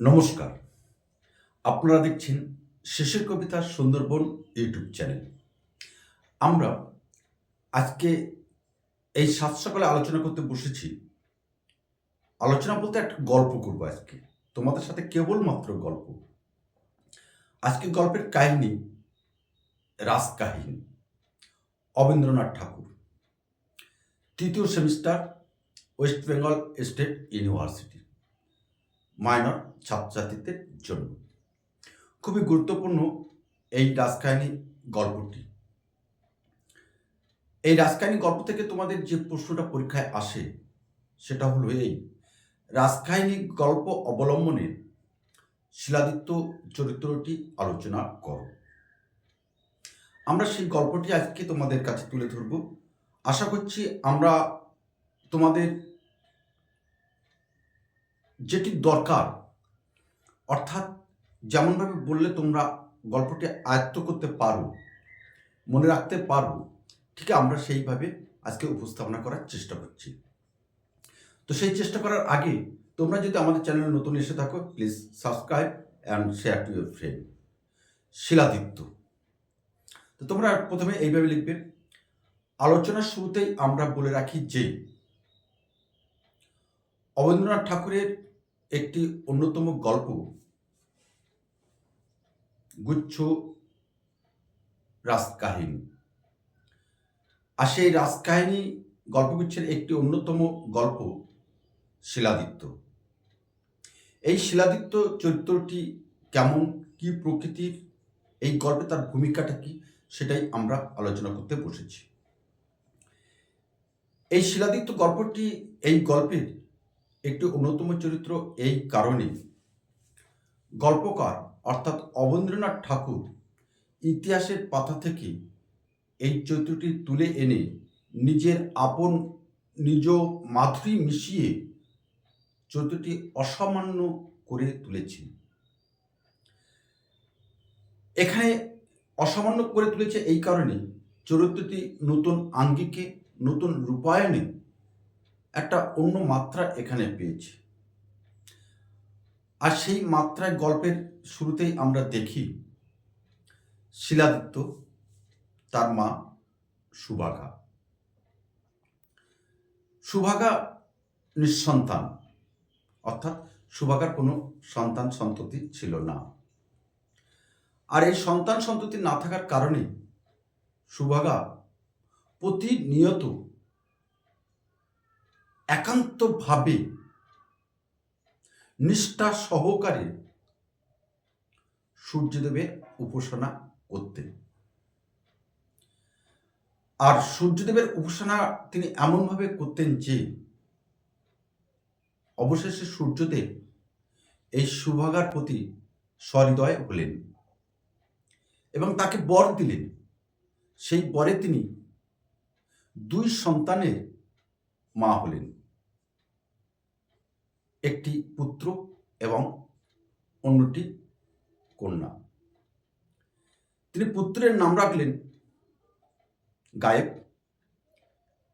নমস্কার। আপনারা দেখছেন শেষের কবিতা সুন্দরবন ইউটিউব চ্যানেল। আমরা আজকে এই সাত সকালে আলোচনা করতে বসেছি। আলোচনা বলতে একটা গল্প করব আজকে। তোমাদের সাথে কেবলমাত্র গল্প। আজকে গল্পের কাহিনী রাস কাহিনী অবীন্দ্রনাথ ঠাকুর। তৃতীয় semester, West Bengal state university minor ছাত্রছাত্রীদের জন্য। খুবই গুরুত্বপূর্ণ এই রাজকাহিনী গল্পটি। এই রাজকাহিনী গল্প থেকে তোমাদের যে প্রশ্নটা পরীক্ষায় আসে, সেটা হলো এই। রাজকাহিনী গল্প অবলম্বনে শিলাদিত্য চরিত্রটি আলোচনা করো। আমরা সেই গল্পটি আজকে তোমাদের কাছে তুলে ধরব। আশা করছি আমরা তোমাদের যেটি দরকার। অর্থাৎ যেমনভাবে বললে তোমরা গল্পটি আয়ত্ত করতে পারো, মনে রাখতে পারো, ঠিক আমরা সেইভাবে আজকে উপস্থাপনা করার চেষ্টা করছি। তো সেই চেষ্টা করার আগে তোমরা যদি আমাদের চ্যানেলে নতুন এসে থাকো, please subscribe and share to your friend. Shiladitya. তো তোমরা প্রথমে এইভাবে লিখবে, আলোচনার শুরুতেই আমরা বলে রাখি যে, অবনীন্দ্রনাথ ঠাকুরের একটি অন্যতম গল্প গুচ্ছ রাজকাহিনী। আর সেই রাজকাহিনী গল্পগুচ্ছের একটি অন্যতম গল্প শিলাদিত্য। এই শিলাদিত্য চরিত্রটি কেমন, কি প্রকৃতির, এই গল্পে তার ভূমিকাটা কি, সেটাই আমরা আলোচনা করতে বসেছি। এই শিলাদিত্য গল্পটি, এই গল্পের একটি অন্যতম চরিত্র এই কারণে গল্পকার অর্থাৎ অবনীন্দ্রনাথ ঠাকুর ইতিহাসের পাতা থেকে এই চরিত্রটি তুলে এনে নিজের আপন নিজ মাধুরী মিশিয়ে চরিত্রটি অসামান্য করে তুলেছেন। এখানে অসামান্য করে তুলেছে এই কারণে চরিত্রটি নতুন আঙ্গিকে, নতুন রূপায়ণে একটা অন্য মাত্রা এখানে পেয়েছি। আর সেই মাত্রায় গল্পের শুরুতেই আমরা দেখি শিলাদিত্য, তার মা সুভাগা। সুভাগা নিঃসন্তান, অর্থাৎ সুভাগার কোনো সন্তান সন্ততি ছিল না। আর এই সন্তান সন্ততি না থাকার কারণে সুভাগা প্রতিনিয়ত একান্তভাবে নিষ্ঠা সহকারে সূর্যদেবের উপাসনা করতেন আর সূর্যদেবের উপাসনা তিনি এমনভাবে করতেন যে, অবশেষে সূর্যদেব এই সুভাগার প্রতি সহৃদয় হলেন এবং তাকে বর দিলেন। সেই বরে তিনি দুই সন্তানের মা হলেন। একটি পুত্র এবং অন্যটি কন্যা। তিনি পুত্রের নাম রাখলেন গায়েব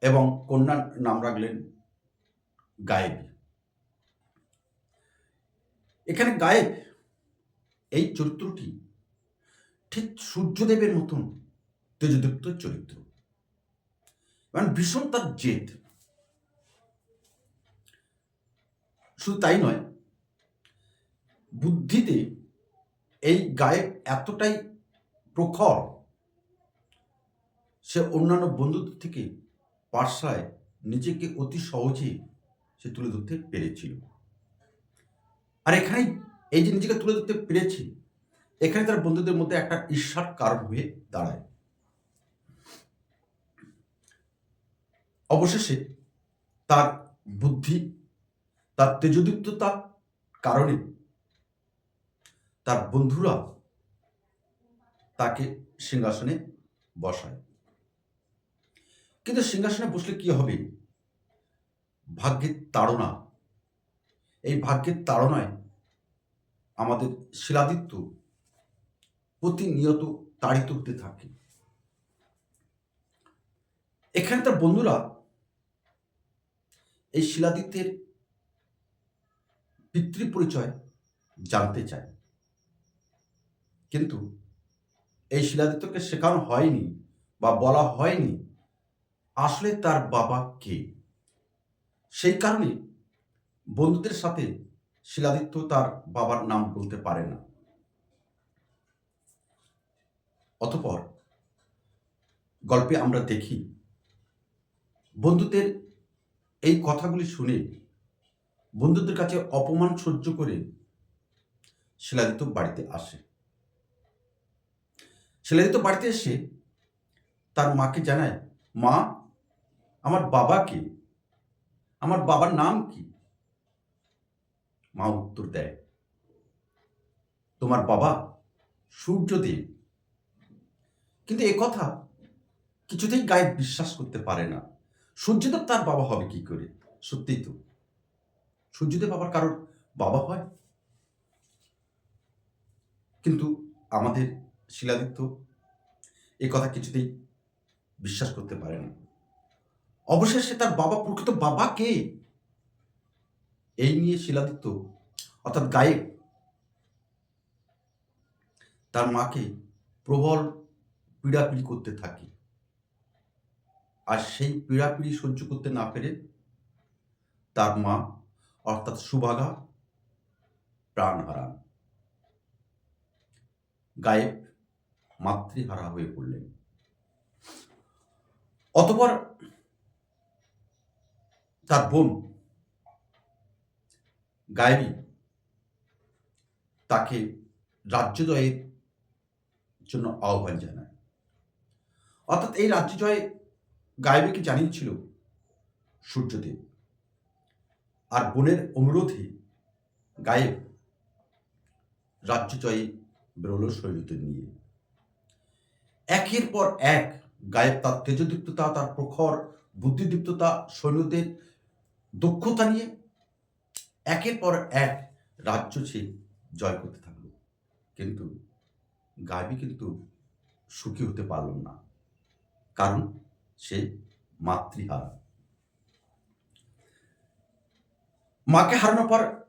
এবং কন্যার নাম রাখলেন গায়েব। এখানে গায়েব এই চরিত্রটি ঠিক সূর্যদেবের মতন তেজদীপ্ত চরিত্র। মানে ভীষণ তার জেদ। শুধু তাই নয়, বুদ্ধিতে এই গায়েব এতটাই প্রখর, সে অন্যান্য বন্ধুদের থেকে পাঠশালায় নিজেকে অতি সহজে সে তুলে ধরতে পেরেছিল। আর এখানেই এই যে নিজেকে তুলে ধরতে পেরেছে, এখানে তার বন্ধুদের মধ্যে একটা ঈর্ষার কারণ হয়ে দাঁড়ায়। অবশেষে তার বুদ্ধি তার তেজদীপ্ততার কারণে তার বন্ধুরা তাকে সিংহাসনে বসায়। কিন্তু সিংহাসনে বসলে কি হবে? ভাগ্যের তাড়না। এই ভাগ্যের তাড়নায় আমাদের শিলাদিত্য প্রতিনিয়ত তাড়িত হতে থাকে। এখানে তার বন্ধুরা এই শিলাদিত্যের পিতৃ পরিচয় জানতে চায়। কিন্তু এই শিলাদিত্যকে শেখানো হয়নি বা বলা হয়নি আসলে তার বাবা কে? সেই কারণে বন্ধুদের সাথে শিলাদিত্য তার বাবার নাম বলতে পারে না। অতপর গল্পে আমরা দেখি, বন্ধুদের এই কথাগুলি শুনে বন্ধুদের কাছে অপমান সহ্য করে শিলাদিত্য বাড়িতে আসে। শিলাদিত্য বাড়িতে এসে তার মাকে জানায়, মা, আমার বাবা কে? আমার বাবার নাম কি? মা উত্তর দেয়, তোমার বাবা সূর্যদেব। কিন্তু এ কথা কিছুতেই গায়ে বিশ্বাস করতে পারে না। সূর্যদেব তার বাবা হবে কি করে? সত্যিই তো। সূর্যদেব আবার কারোর বাবা হয়? কিন্তু আমাদের শিলাদিত্য এ কথা কিছুতেই বিশ্বাস করতে পারে না। অবশেষে তার বাবা প্রকৃত বাবা কে? এই নিয়ে শিলাদিত্য, অর্থাৎ গায়েব, তার মাকে প্রবল পীড়াপিড়ি করতে থাকে। আর সেই পীড়াপিড়ি সহ্য করতে না পেরে তার মা অর্থাৎ সুভাগা প্রাণ হারান গায়েব মাতৃহারা হয়ে পড়লেন। অতপর তার বোন গায়েবী তাকে রাজ্য জয়ের জন্য আহ্বান জানায়। অর্থাৎ এই রাজ্য জয়ে গায়েবীকে জানিয়েছিল সূর্যদেব। আর বোনের অনুরোধে গায়েব রাজ্য জয়ে বেরোলো শৈলদের নিয়ে। একের পর এক গায়েব তার তেজদীপ্ততা, তার প্রখর বুদ্ধিদীপ্ততা, সৈন্যদের দক্ষতা নিয়ে একের পর এক রাজ্য সে জয় করতে থাকল। কিন্তু গায়েবী কিন্তু সুখী হতে পারল না। কারণ সে মাতৃহারা। মাকে হারানোর পর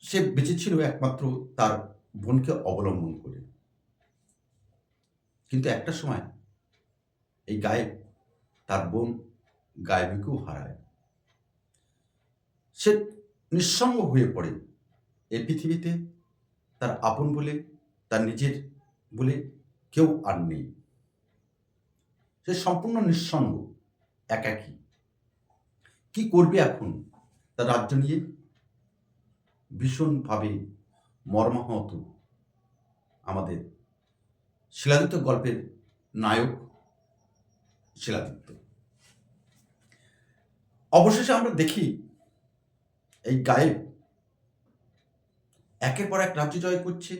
সে বেঁচে ছিল একমাত্র তার বোনকে অবলম্বন করে। কিন্তু একটা সময় এই গায়েব, তার বোন গায়েবীকেও হারায়। সে নিঃসঙ্গ হয়ে পড়ে এই পৃথিবীতে, তার আপন বলে, তার নিজের বলে কেউ আর নেই। সে সম্পূর্ণ নিঃসঙ্গ, একাকী। কি করবে এখন তার রাজ্য নিয়ে? ভীষণভাবে মর্মাহত আমাদের শিলাদিত্য গল্পের নায়ক শিলাদিত্য। অবশেষে আমরা দেখি এই গায়েব একের পর এক রাজ্য জয় করছে।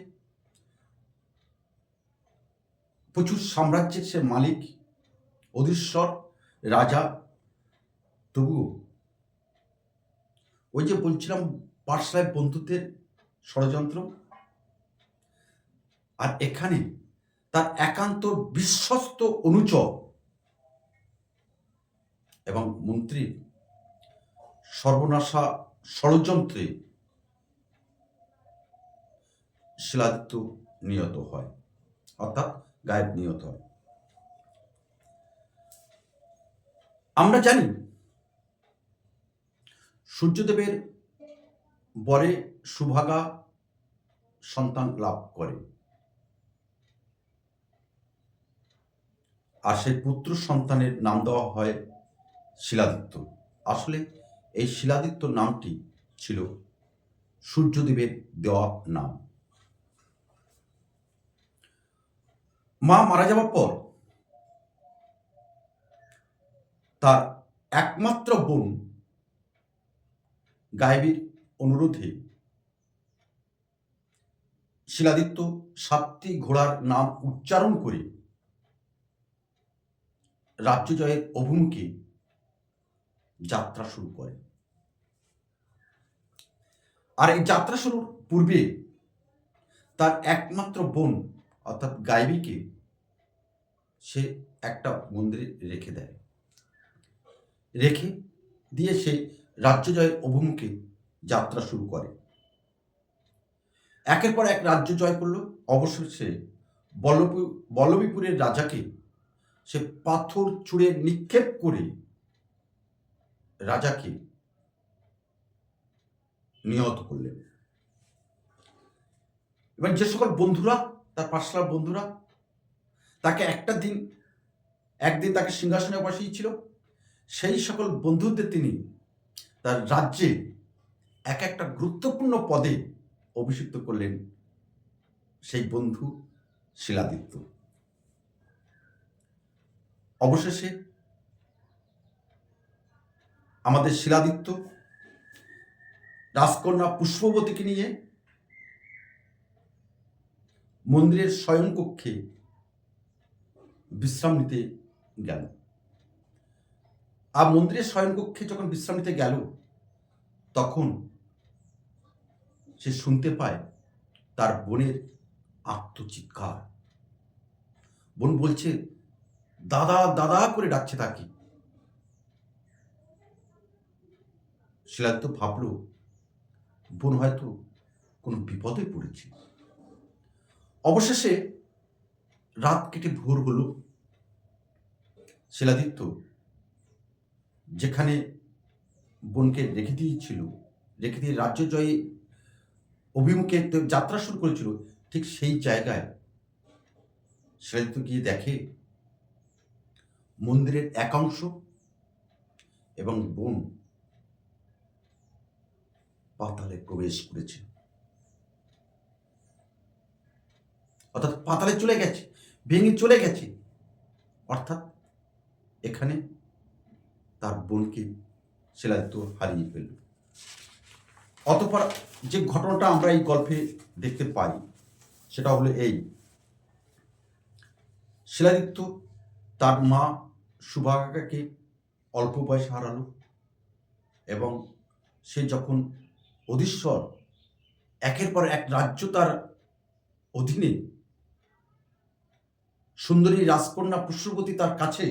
প্রচুর সাম্রাজ্যের সে মালিক, অধীশ্বর, রাজা, তবুও ওই যে বলছিলাম পাঠশালায় বন্ধুত্বের ষড়যন্ত্র। আর এখানে তার একান্ত বিশ্বস্ত অনুচর এবং মন্ত্রী সর্বনাশা ষড়যন্ত্রে শিলাদিত্য নিহত হয়, অর্থাৎ গায়েব নিহত হয়। আমরা জানি সূর্যদেবের বরে সুভাগা সন্তান লাভ করে। আর সেই পুত্র সন্তানের নাম দেওয়া হয় শিলাদিত্য। আসলে এই শিলাদিত্য নামটি ছিল সূর্যদেবের দেওয়া নাম। মা মারা যাওয়ার পর তার একমাত্র বোন গায়েবীর অনুরোধে শিলাদিত্য সাতটি ঘোড়ার নাম উচ্চারণ করে রাজ্য জয়ের অভিমুখে যাত্রা শুরু করে আর এই যাত্রা শুরুর পূর্বে তার একমাত্র বোন অর্থাৎ গাইবিকে সে একটা মন্দিরে রেখে দেয়। রেখে দিয়ে সে রাজ্য জয়ের অভিমুখে যাত্রা শুরু করে। একের পর এক রাজ্য জয় করল। বল্লভী, বল্লভীপুরের রাজাকে সে পাথর ছুঁড়ে নিক্ষেপ করে রাজাকে নিহত করলেন। এবার যে সকল বন্ধুরা, তার পাশলার বন্ধুরা, তাকে একটা দিন, একদিন তাকে সিংহাসনে বসিয়েছিল। সেই সকল বন্ধুদের তিনি তার রাজ্যে এক একটা গুরুত্বপূর্ণ পদে অভিষিক্ত করলেন সেই বন্ধু শিলাদিত্য। অবশেষে আমাদের শিলাদিত্য রাজকন্যা পুষ্পবতীকে নিয়ে মন্দিরের শয়নকক্ষে বিশ্রাম নিতে গেল। আর মন্দিরের শয়নকক্ষে যখন বিশ্রাম নিতে গেল, তখন সে শুনতে পায় তার বোনের আত্মচিৎকার। বোন বলছে, দাদা দাদা করে ডাকছে তাকে। শিলাদিত্য ভাবলো, বোন হয়তো কোনো বিপদে পড়েছে। অবশেষে রাত কেটে ভোর হলো। শিলাদিত্য যেখানে বোনকে রেখে দিয়েছিল, রেখে দিয়ে রাজ্য জয়ে অভিমুখে যাত্রা শুরু করেছিল, ঠিক সেই জায়গায় শিলাদিত্য গিয়ে দেখে মন্দিরের একাংশ এবং বোন পাতালে প্রবেশ করেছে। অর্থাৎ পাতালে চলে গেছে, ভেঙে চলে গেছে। অর্থাৎ এখানে তার বোনকে শিলাদিত্য হারিয়ে ফেলল। অতপর যে ঘটনাটা আমরা এই গল্পে দেখতে পাই, সেটা হলো এই। শিলাদিত্য তার মা সুভাগাকে অল্প বয়সে হারালো এবং সে যখন অধীশ্বর একের পর এক রাজ্য তার অধীনে সুন্দরী রাজকন্যা পুষ্পবতী তার কাছে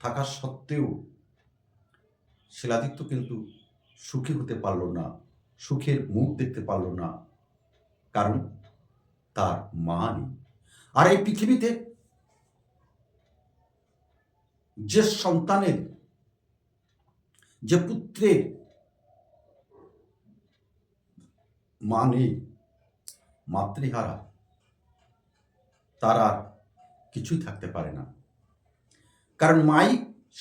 থাকা সত্ত্বেও শিলাদিত্য কিন্তু সুখী হতে পারল না, সুখের মুখ দেখতে পারল না। কারণ তার মা নেই। আর এই পৃথিবীতে যে সন্তানের, যে পুত্রের মা নেই, মাতৃহারা, তার আর কিছুই থাকতে পারে না। কারণ মাই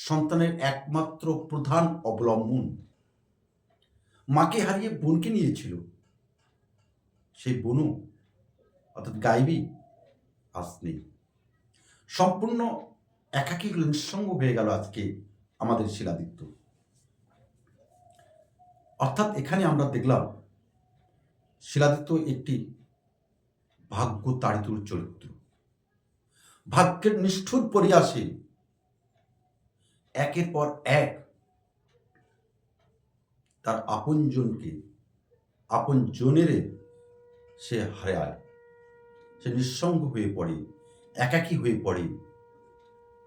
সন্তানের একমাত্র প্রধান অবলম্বন। মাকে হারিয়ে বোনকে নিয়েছিল। সেই বোনও অর্থাৎ গাইবি আজ নেই। সম্পূর্ণ একাকী নিঃসঙ্গ হয়ে গেল আজকে আমাদের শিলাদিত্য। অর্থাৎ এখানে আমরা দেখলাম শিলাদিত্য একটি ভাগ্য তাড়িতুর চরিত্র। ভাগ্যের নিষ্ঠুর পরিয়াসে একের পর এক তার আপনজনকে আপন জনেরে সে হারায়। সে নিঃসঙ্গ হয়ে পড়ে, একাকী হয়ে পড়ে।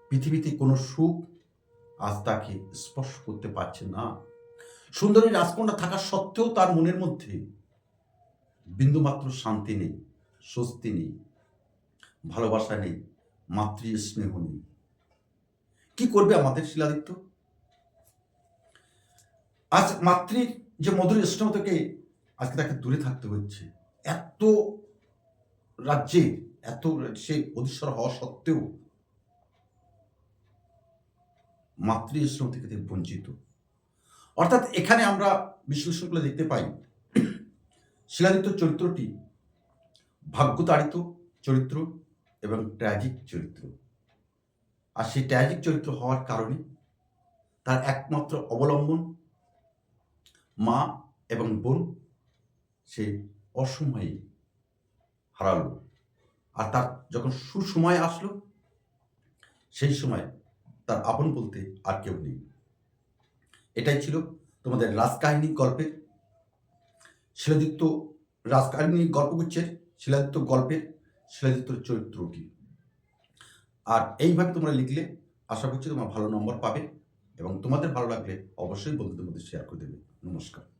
পৃথিবীতে কোনো সুখ আজ তাকে স্পর্শ করতে পারছে না। সুন্দরী রাজকন্যা থাকা সত্ত্বেও তার মনের মধ্যে বিন্দুমাত্র শান্তি নেই, স্বস্তি নেই, ভালোবাসা নেই মাতৃ স্নেহ নেই। কি করবে আমাদের শিলাদিত্য? আজ মাতৃর যে মধুর স্নেহ থেকে আজকে তাকে দূরে থাকতে হচ্ছে। এত রাজ্যে, এত সে অধীশ্বর হওয়া সত্ত্বেও মাতৃ স্নেহ থেকে তিনি বঞ্চিত। অর্থাৎ এখানে আমরা বিশ্লেষণ করে দেখতে পাই। শিলাদিত্য চরিত্রটি ভাগ্যতাড়িত চরিত্র এবং ট্র্যাজিক চরিত্র। আর সেই ট্র্যাজিক চরিত্র হওয়ার কারণে তার একমাত্র অবলম্বন মা এবং বোন সে অসময়ে হারালো। আর তার যখন সুসময় আসলো, সেই সময় তার আপন বলতে আর কেউ নেই। এটাই ছিল তোমাদের রাজকাহিনী গল্পের শিলাদিত্য রাজকাহিনী গল্পগুচ্ছের শিলাদিত্য গল্পের শিলাদিত্যর চরিত্রটি। আর এইভাবে তোমরা লিখলে আশা করছি তোমরা ভালো নম্বর পাবে এবং তোমাদের ভালো লাগলে অবশ্যই বন্ধুদের মধ্যে শেয়ার করে দেবে। নমস্কার